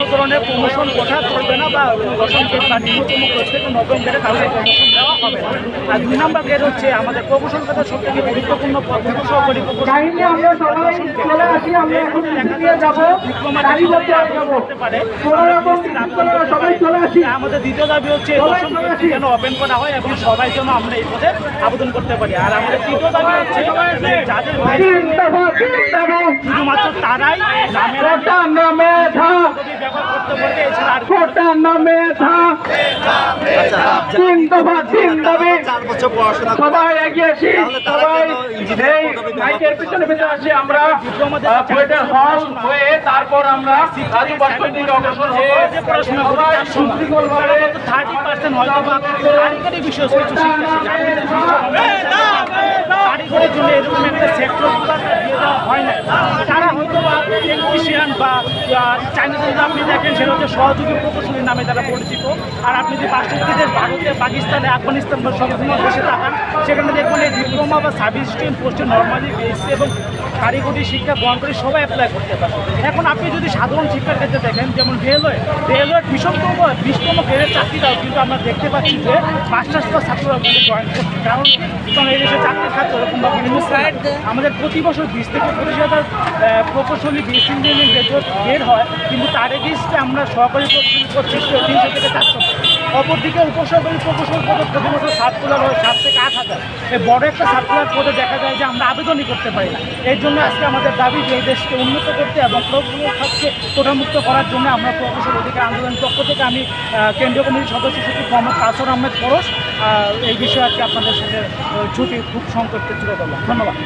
কোনো ধরনের প্রমোশন কোঠা করবে না বা প্রমোশন গেট বা ন্যূনতম প্রত্যেক নবম গেটে কাউকে প্রমোশন দেওয়া হবে। না আর দুই নম্বর গেট হচ্ছে আমাদের প্রমোশন কথা সব থেকে গুরুত্বপূর্ণ পদ্ধতি সহকারী আমাদের দ্বিতীয় দাবি হচ্ছে দশম যেন ওপেন করা হয় এবং সবাই যেন আমরা এই পদে আবেদন করতে পারি। আর আমাদের তৃতীয় দাবি হচ্ছে যাদের শুধুমাত্র তারাই নামের কোটা নামে সবাই এগিয়ে আসি সবাই এই মাইকের পিছনে পিছনে আসি আমরা হল হয়ে তারপর আমরা রাজু দিকে অগ্রসর হয়ে সবাই সুশৃঙ্খলভাবে থার্টি পার্সেন্ট হয়তো বা কারিগরি বিষয় কিছু কারিগরির জন্য এরকম একটা সেক্টর দিয়ে দেওয়া হয় না ইলেকট্রিশিয়ান বা চাইনিজ আপনি দেখেন সেটা হচ্ছে সহযোগী প্রকৌশলীর নামে তারা পরিচিত। আর আপনি যদি দেশ ভারতে পাকিস্তানে আফগানিস্তান বা সবসময় দেশে তাকান সেখানে দেখবেন এই ডিপ্লোমা বা সার্ভিস স্ট্রিম পোস্টে নর্মালি বেসে এবং কারিগরি শিক্ষা গ্রহণ করে সবাই অ্যাপ্লাই করতে পারে। এখন আপনি যদি সাধারণ শিক্ষার ক্ষেত্রে দেখেন যেমন রেলওয়ে রেলওয়ে বিশতম বিশতম গ্রেডের চাকরিটাও কিন্তু আমরা দেখতে পাচ্ছি যে মাস্টার্স বা ছাত্ররা কিন্তু জয়েন করছে। কারণ কারণ এই দেশে চাকরির খাত ওরকমভাবে। আমাদের প্রতি বছর বিশ থেকে পঁচিশ হাজার প্রকৌশলী ইঞ্জিনিয়ারিং গ্রাজুয়েট বের হয়, কিন্তু তার এগেইনস্টে আমরা সহকারী করছি তিনশো থেকে চারশো অপরদিকে উপসহকারী প্রকৌশল পদে প্রতি সার্কুলার হয়, সাত থেকে আট হাজার। এই বড় একটা সার্কুলার পদে দেখা যায় যে আমরা আবেদনই করতে পারি না। এর জন্য আজকে আমাদের দাবি যে এই দেশকে উন্নত করতে এবং প্রকৌশল খাতকে কোটামুক্ত করার জন্য আমরা প্রকৌশল অধিকার আন্দোলনের পক্ষ থেকে আমি কেন্দ্রীয় কমিটির সদস্য সচিব মোহাম্মদ কাসর আহমেদ পরশ এই বিষয়ে আজকে আপনাদের সাথে ছুটি খুব সংক্ষেপে তুলে ধরলাম। ধন্যবাদ।